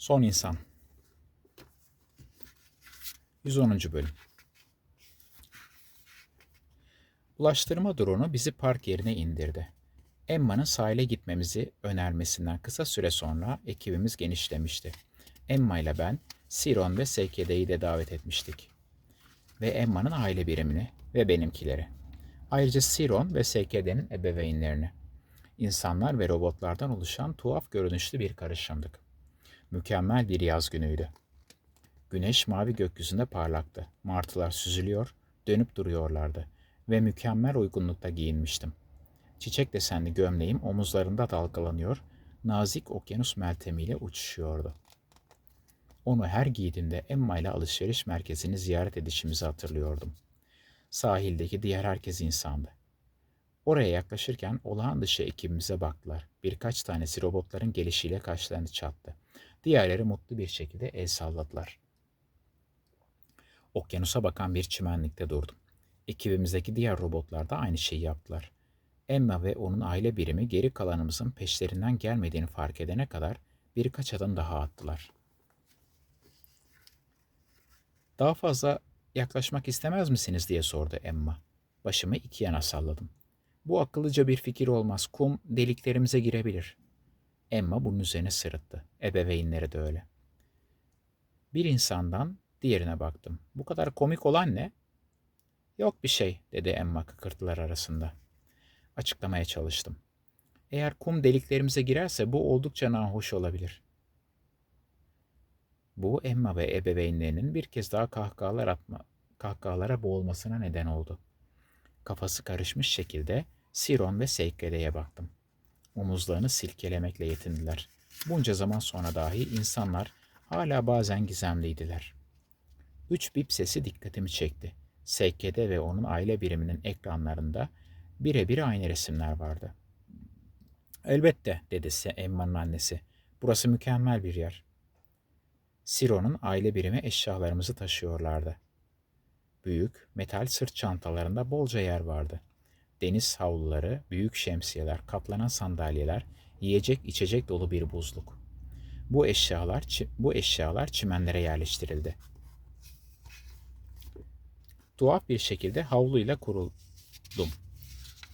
Son insan. 110. bölüm. Ulaştırma drone'u bizi park yerine indirdi. Emma'nın sahile gitmemizi önermesinden kısa süre sonra ekibimiz genişlemişti. Emma ile ben Siron ve SKD'yi de davet etmiştik. Ve Emma'nın aile birimini ve benimkileri. Ayrıca Siron ve SKD'nin ebeveynlerini. İnsanlar ve robotlardan oluşan tuhaf görünüşlü bir karışımdık. Mükemmel bir yaz günüydü. Güneş mavi gökyüzünde parlaktı. Martılar süzülüyor, dönüp duruyorlardı ve mükemmel uygunlukta giyinmiştim. Çiçek desenli gömleğim omuzlarında dalgalanıyor, nazik okyanus meltemiyle uçuşuyordu. Onu her giydiğimde Emma ile alışveriş merkezini ziyaret edişimizi hatırlıyordum. Sahildeki diğer herkes insandı. Oraya yaklaşırken olağan dışı ekibimize baktılar. Birkaç tanesi robotların gelişiyle kaşlarını çattı. Diğerleri mutlu bir şekilde el salladılar. Okyanusa bakan bir çimenlikte durdum. Ekibimizdeki diğer robotlar da aynı şeyi yaptılar. Emma ve onun aile birimi geri kalanımızın peşlerinden gelmediğini fark edene kadar birkaç adım daha attılar. Daha fazla yaklaşmak istemez misiniz diye sordu Emma. Başımı iki yana salladım. Bu akıllıca bir fikir olmaz. Kum deliklerimize girebilir. Emma bunun üzerine sırıttı. Ebeveynleri de öyle. Bir insandan diğerine baktım. Bu kadar komik olan ne? Yok bir şey dedi Emma kıkırtılar arasında. Açıklamaya çalıştım. Eğer kum deliklerimize girerse bu oldukça nahoş olabilir. Bu Emma ve ebeveynlerinin bir kez daha kahkahalar atma, kahkahalara boğulmasına neden oldu. Kafası karışmış şekilde Siron ve Seykkede'ye baktım. Omuzlarını silkelemekle yetindiler. Bunca zaman sonra dahi insanlar hala bazen gizemliydiler. Üç bip sesi dikkatimi çekti. Sekkede ve onun aile biriminin ekranlarında birebir aynı resimler vardı. Elbette dedi Emma'nın annesi. Burası mükemmel bir yer. Siro'nun aile birimi eşyalarımızı taşıyorlardı. Büyük metal sırt çantalarında bolca yer vardı. Deniz havluları, büyük şemsiyeler, katlanan sandalyeler, yiyecek içecek dolu bir buzluk. Bu eşyalar bu eşyalar çimenlere yerleştirildi. Tuhaf bir şekilde havluyla kuruldum.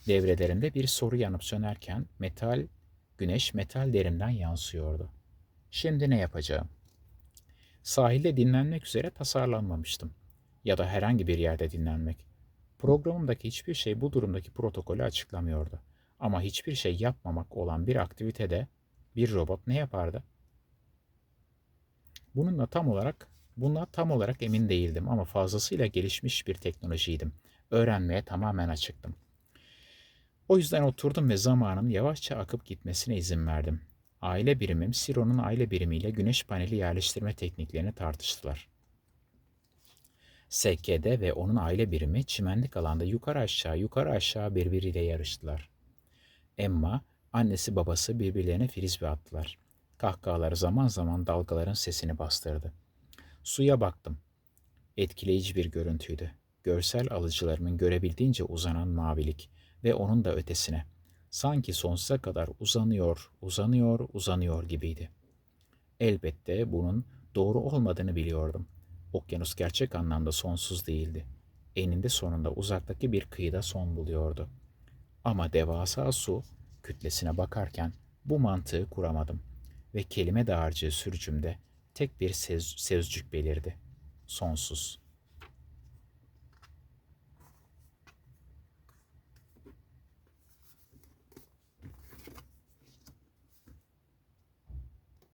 Devrelerinde bir soru yanıp sönerken metal, güneş metal derinden yansıyordu. Şimdi ne yapacağım? Sahilde dinlenmek üzere tasarlanmamıştım. Ya da herhangi bir yerde dinlenmek. Programımdaki hiçbir şey bu durumdaki protokolü açıklamıyordu. Ama hiçbir şey yapmamak olan bir aktivitede bir robot ne yapardı? Bununla tam olarak Buna tam olarak emin değildim ama fazlasıyla gelişmiş bir teknolojiydim. Öğrenmeye tamamen açıktım. O yüzden oturdum ve zamanın yavaşça akıp gitmesine izin verdim. Aile birimim Siro'nun aile birimiyle güneş paneli yerleştirme tekniklerini tartıştılar. SKD ve onun aile birimi çimenlik alanda yukarı aşağı yukarı aşağı birbiriyle yarıştılar. Emma, annesi babası birbirlerine frisbee attılar. Kahkahaları zaman zaman dalgaların sesini bastırdı. Suya baktım. Etkileyici bir görüntüydü. Görsel alıcılarımın görebildiğince uzanan mavilik ve onun da ötesine. Sanki sonsuza kadar uzanıyor, uzanıyor, uzanıyor gibiydi. Elbette bunun doğru olmadığını biliyordum. Okyanus gerçek anlamda sonsuz değildi. Eninde sonunda uzaktaki bir kıyıda son buluyordu. Ama devasa su kütlesine bakarken bu mantığı kuramadım ve kelime dağarcığı sürücümde tek bir söz, sözcük belirdi. Sonsuz.